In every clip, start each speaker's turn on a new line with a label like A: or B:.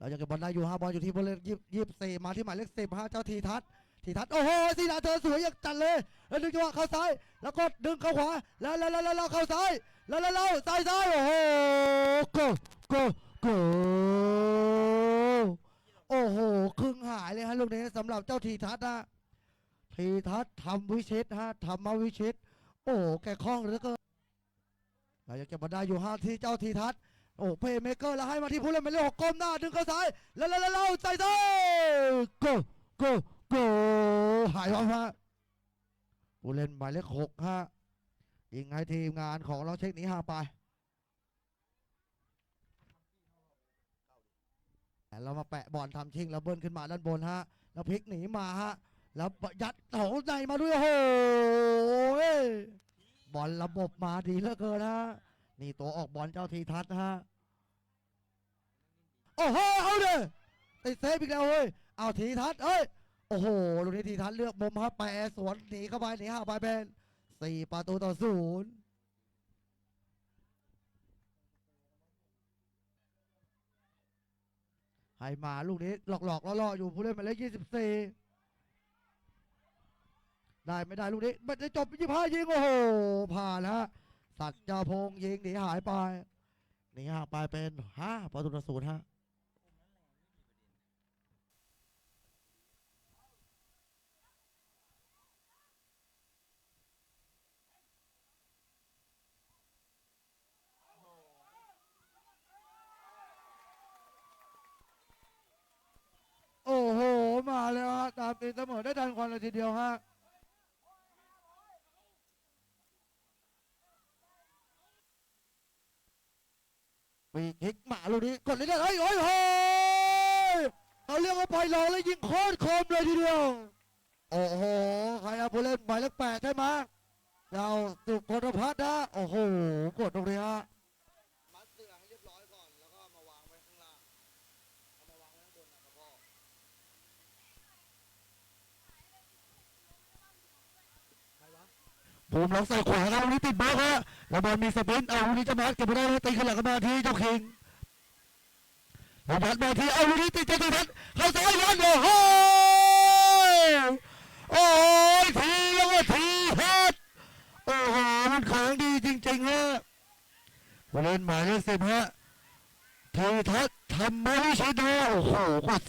A: เราจะเก็บบอลได้อยู่ห้าบอลอยู่ที่บอลเลขยี่สิบสี่มาที่หมายเลขสิบห้าเจ้าทีทัศน์ทีทัศน์โอ้โหสีดาเธอสวยอย่างจัดเลย แล้วดึงจังหวะเข้าซ้าย แล้วก็ดึงเข้าขวา แล้วแล้วแล้วแล้วเข้าซ้าย แล้วแล้วแล้วซ้ายซ้ายโอ้โหโกโกโกโอ้โหครึ่งหายเลยฮะลูกนี้สำหรับเจ้าทีทัศน์นะทีทัศน์ทำวิชิตฮะทำมาวิชิต โอ้โหแกคล่องเหลือเกินเราจะเก็บบอลได้อยู่ห้าที่เจ้าทีทัศน์ โอ้เพย์เมเกอร์แล้วให้มาที่ผู้เล่นหมายเลขหกก้มหน้าดึงเข้าซ้าย แล้วแล้วแล้วใส่ซ้ายโกโกโกหายไปมาผู้เล่นหมายเลขหกฮะยิงให้ทีมงานของเราเช็คนี้ห่างไปเรามาแปะบอลทำชิงแล้วเบิ้ลขึ้นมาด้านบนฮะ แล้วพลิกหนีมาฮะ แล้วยัดโถในมาด้วยโอ้โหบอลระบบมาดีเหลือเกินฮะ นี่ตัวออกบอลเจ้าทีทัศน์นะฮะ โอ้โห เอาเลยติดเซฟอีกแล้วเฮ้ย เอาทีทัศน์เอ้ย โอ้โห ลูกนี้ทีทัศน์เลือกมุมครับแปรสวนหนีเข้าไปหนีห่าไปเป็นสี่ประตูต่อศูนย์ให้มาลูกนี้หลอกหลอกๆล่อๆอยู่ผู้เล่นหมายเลขยี่สิบสี่ได้ไม่ได้ลูกนี้มันจะจบยี่ห้ายิงโอ้โหผ่านฮะ สัตว์เจ้าพงยิงหนีหายไปหนีห่างไปเป็นห้าประตูต่อศูนย์ฮะโอ้โห มาแล้วฮะตามตีเสมอได้ทันควันเลยทีเดียวฮะ ปีกคิกหมาลูกนี้กดเลยได้เฮ้ยโอ้ยโอ้ยเอาเรียกว่าปล่อยหลอกแล้วยิงโคตรคมเลยทีเดียว โอ้โห ใครเอาผู้เล่นหมายเลขแปดใช่ไหมเราสุพลพัฒน์นะ โอ้โห กดตรงนี้ฮะ
B: มัดเสื้อให้เรียบร้อยก่อน แล้วก็เอามาวางไว้ข้างล่าง เอามาวางไว้ข้างบนนะครับพ่อ
A: ผมลองใส่ขวาครับลูกนี้ติดบล็อกฮะแล้วบอลมีสปรินต์เอาลูกนี้จะมาเก็บไม่ได้แล้วตีขึ้นหลังกันมาที่เจ้าคิงแล้วยัดมาที่เอาลูกนี้ติดเจ้าตีทัศน์เข้าซ้ายยัดโอ้โหโอ้ยทีแล้วก็ทีฮัดโอ้โหมันขางดีจริงๆฮะผู้เล่นหมายเลขสิบฮะทีทัศน์ทำมาวิชิตนะโอ้โหกด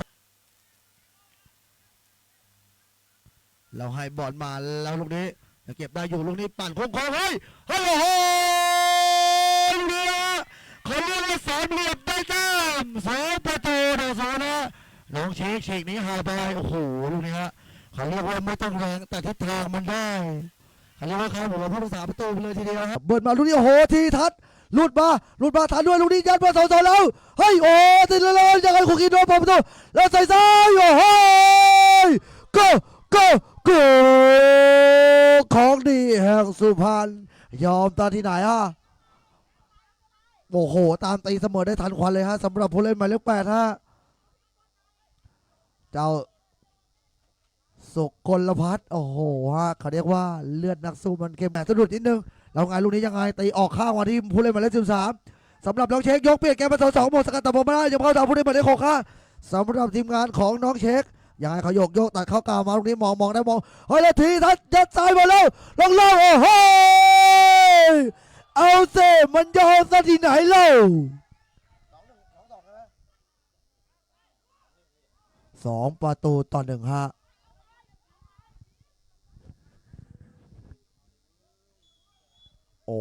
A: เราให้บอลมาแล้วลูกนี้ เก็บได้อยู่ลูกนี้ปั่นโค้งเฮ้ยเฮ้ยโอ้โหลูกนี้นะเขาเรียกว่าสามเหลี่ยมได้แต้มสองประตูต่อศูนย์นะน้องเชคเชคนี้หายไปโอ้โหลูกนี้ฮะเขาเรียกว่าไม่ต้องแรงแต่ทิศทางมันได้เขาเรียกว่าเขาหัวผู้รักษาประตูไปเลยทีเดียวครับเบิร์ดมาลูกนี้โอ้โหทีทัศน์หลุดมาหลุดมาทันด้วยลูกนี้ยัดมาสองสองแล้วเฮ้ยโอ้ติดเลยเลยยังไงคุกกี้โดนประตูแล้วใส่ซ้ายโอ้โหก็ก็ก็ ของดีแห่งสุพรรณยอมตอนที่ไหนอะโอ้โห ตามตีเสมอได้ทันควันเลยฮะสำหรับผู้เล่นหมายเลขแปดฮะเจ้าสุกลพัฒน์โอ้โหฮะเขาเรียกว่าเลือดนักสู้มันเข้มแต่สะดุดนิดนึงแล้วไงลูกนี้ยังไงตีออกข้างมาที่ผู้เล่นหมายเลขสิบสามสำหรับน้องเช็คยกเปลี่ยนแกมมาสองสองหมดสกัดแต่ผมไม่ได้ยังเข้าทางผู้เล่นหมายเลขหกค่ะสำหรับทีมงานของน้องเช็ค ยังไงเขาโยกโยกตัดเข้ากลางมาลูกนี้มองมองได้มองเฮ้ยแล้วทีทัดยัดซ้ายมาแล้วลงล่างโอ้โหเอาเซมันยอมซะที่ไหนเล่า
B: สอง
A: ประตูต่อหนึ่งฮะโอ้